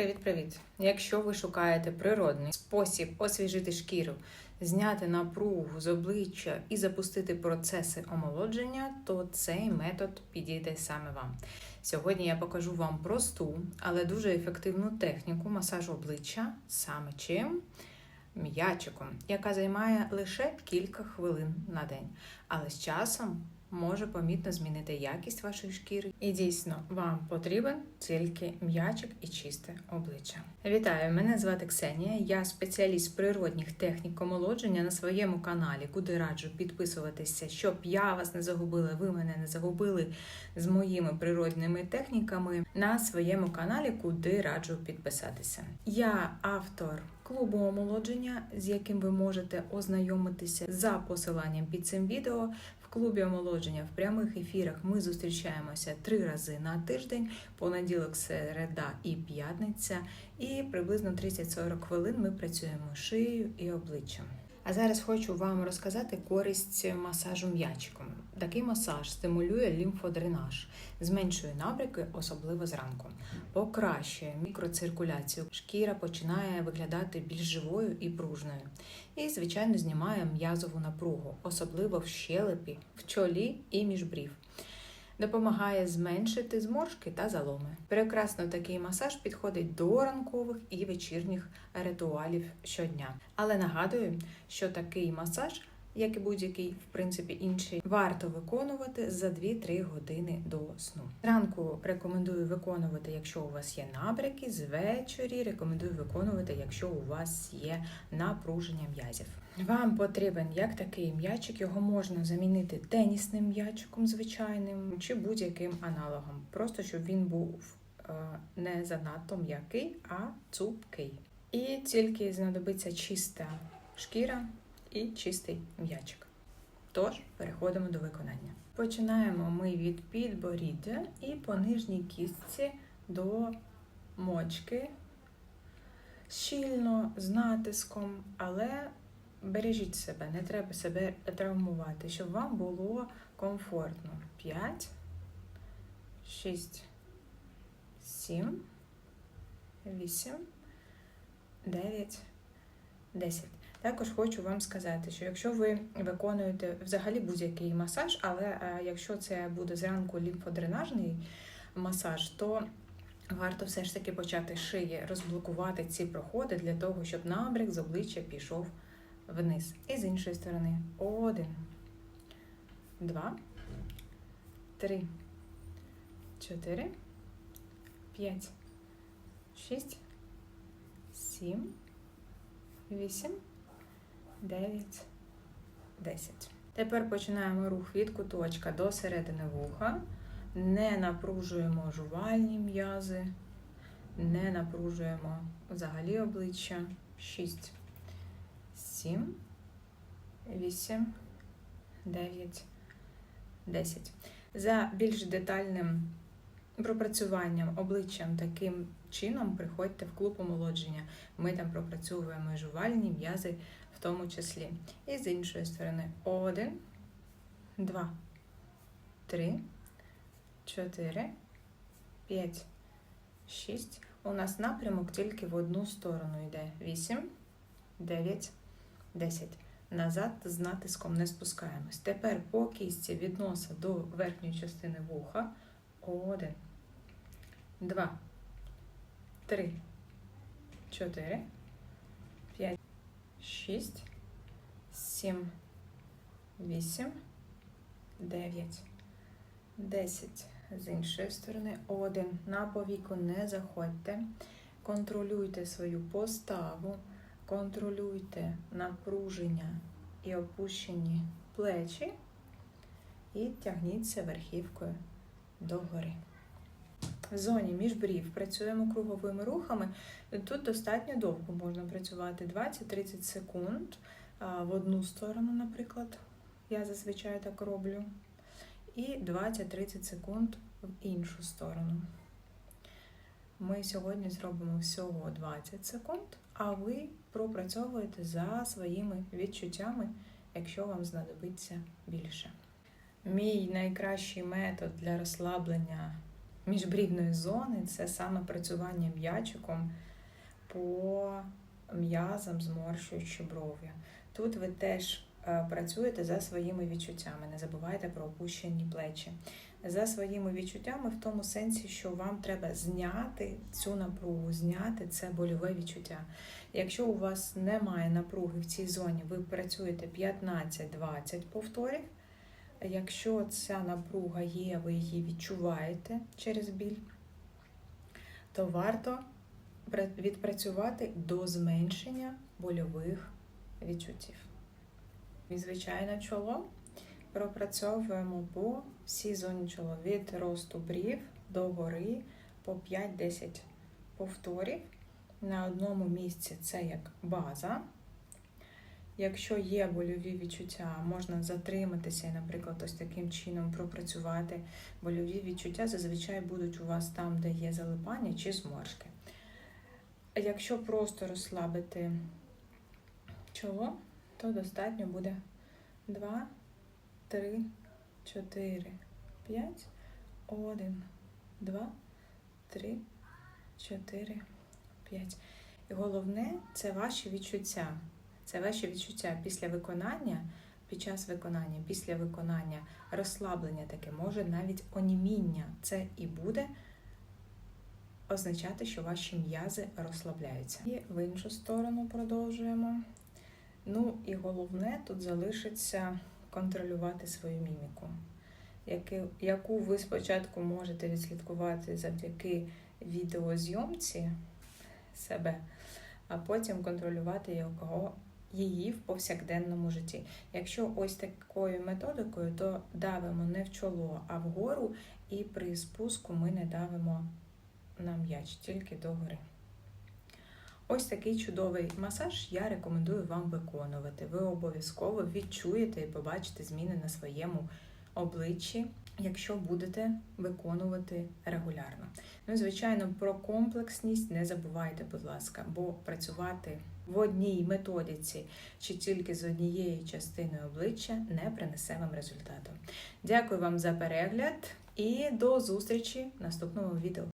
Привіт-привіт! Якщо ви шукаєте природний спосіб освіжити шкіру, зняти напругу з обличчя і запустити процеси омолодження, то цей метод підійде саме вам. Сьогодні я покажу вам просту, але дуже ефективну техніку масажу обличчя саме чим м'ячиком, яка займає лише кілька хвилин на день, але з часом може помітно змінити якість вашої шкіри. І дійсно, вам потрібен тільки м'ячик і чисте обличчя. Вітаю! Мене звати Ксенія. Я спеціаліст природних технік омолодження на своєму каналі, куди раджу підписуватися, щоб я вас не загубила, ви мене не загубили з моїми природними техніками на своєму каналі, куди раджу підписатися. Я автор. Клубу омолодження, з яким ви можете ознайомитися за посиланням під цим відео. Клубі омолодження в прямих ефірах ми зустрічаємося три рази на тиждень, понеділок, середа і п'ятниця. І приблизно 30-40 хвилин ми працюємо шиєю і обличчям. А зараз хочу вам розказати користь масажу м'ячиком. Такий масаж стимулює лімфодренаж, зменшує набряки, особливо зранку, покращує мікроциркуляцію. Шкіра починає виглядати більш живою і пружною. І, звичайно, знімає м'язову напругу, особливо в щелепі, в чолі і міжбрів. Допомагає зменшити зморшки та заломи. Прекрасно такий масаж підходить до ранкових і вечірніх ритуалів щодня. Але нагадую, що такий масаж, як і будь-який, в принципі, інший, варто виконувати за 2-3 години до сну. Зранку рекомендую виконувати, якщо у вас є набряки, звечорі рекомендую виконувати, якщо у вас є напруження м'язів. Вам потрібен як такий м'ячик, його можна замінити тенісним м'ячиком звичайним чи будь-яким аналогом, просто щоб він був е, не занадто м'який, а цупкий. І тільки знадобиться чиста шкіра і чистий м'ячик. Тож, переходимо до виконання. Починаємо ми від підборіддя і по нижній кістці до мочки. Щільно, з натиском, але бережіть себе, не треба себе травмувати, щоб вам було комфортно. 5, 6, 7, 8, 9, 10. Також хочу вам сказати, що якщо ви виконуєте взагалі будь-який масаж, але якщо це буде зранку лімфодренажний масаж, то варто все ж таки почати шиї, розблокувати ці проходи для того, щоб набряк з обличчя пішов вниз. І з іншої сторони. Один, два, три, чотири, п'ять, шість, сім, вісім, дев'ять, десять. Тепер починаємо рух від куточка до середини вуха. Не напружуємо жувальні м'язи, не напружуємо взагалі обличчя. Шість. 7, 8, 9, 10. За більш детальним пропрацюванням обличчям таким чином приходьте в клуб омолодження. Ми там пропрацьовуємо жувальні м'язи в тому числі. І з іншої сторони 1, 2, 3, 4, 5, 6. У нас напрямок тільки в одну сторону йде. 8, 9, 10. Назад з натиском не спускаємось. Тепер по кістці від носа до верхньої частини вуха. Один, два, три, чотири, п'ять, шість, сім, вісім, дев'ять, десять. З іншої сторони. Один. На повіку не заходьте. Контролюйте свою поставу. Контролюйте напруження і опущені плечі і тягніться верхівкою догори. В зоні міжбрів працюємо круговими рухами. Тут достатньо довго можна працювати 20-30 секунд в одну сторону, наприклад. Я зазвичай так роблю. І 20-30 секунд в іншу сторону. Ми сьогодні зробимо всього 20 секунд, а ви пропрацьовуєте за своїми відчуттями, якщо вам знадобиться більше. Мій найкращий метод для розслаблення міжбрівної зони це саме працювання м'ячиком по м'язам, зморщуючи брови. Тут ви теж е, працюєте за своїми відчуттями, не забувайте про опущені плечі. За своїми відчуттями в тому сенсі, що вам треба зняти цю напругу, зняти це больове відчуття. Якщо у вас немає напруги в цій зоні, ви працюєте 15-20 повторів. Якщо ця напруга є, ви її відчуваєте через біль, то варто відпрацювати до зменшення больових відчуттів. І, звичайно, чоло пропрацьовуємо по всій зоні чола від росту брів до гори по 5-10 повторів. На одному місці це як база. Якщо є больові відчуття, можна затриматися і, наприклад, ось таким чином пропрацювати. Больові відчуття зазвичай будуть у вас там, де є залипання чи зморшки. Якщо просто розслабити чоло, то достатньо буде 2, 3, 4, 5, 1, 2, 3, 4, 5. І головне це ваші відчуття. Це ваші відчуття після виконання, під час виконання, після виконання, розслаблення таке, може навіть оніміння. Це і буде означати, що ваші м'язи розслабляються. І в іншу сторону продовжуємо. Ну і головне тут залишиться контролювати свою міміку, яку ви спочатку можете відслідкувати завдяки відеозйомці себе, а потім контролювати його, її в повсякденному житті. Якщо ось такою методикою, то давимо не в чоло, а вгору, і при спуску ми не давимо на м'яч, тільки догори. Ось такий чудовий масаж я рекомендую вам виконувати. Ви обов'язково відчуєте і побачите зміни на своєму обличчі, якщо будете виконувати регулярно. Ну, звичайно, про комплексність не забувайте, будь ласка, бо працювати в одній методиці чи тільки з однієї частини обличчя не принесе вам результату. Дякую вам за перегляд і до зустрічі в наступному відео.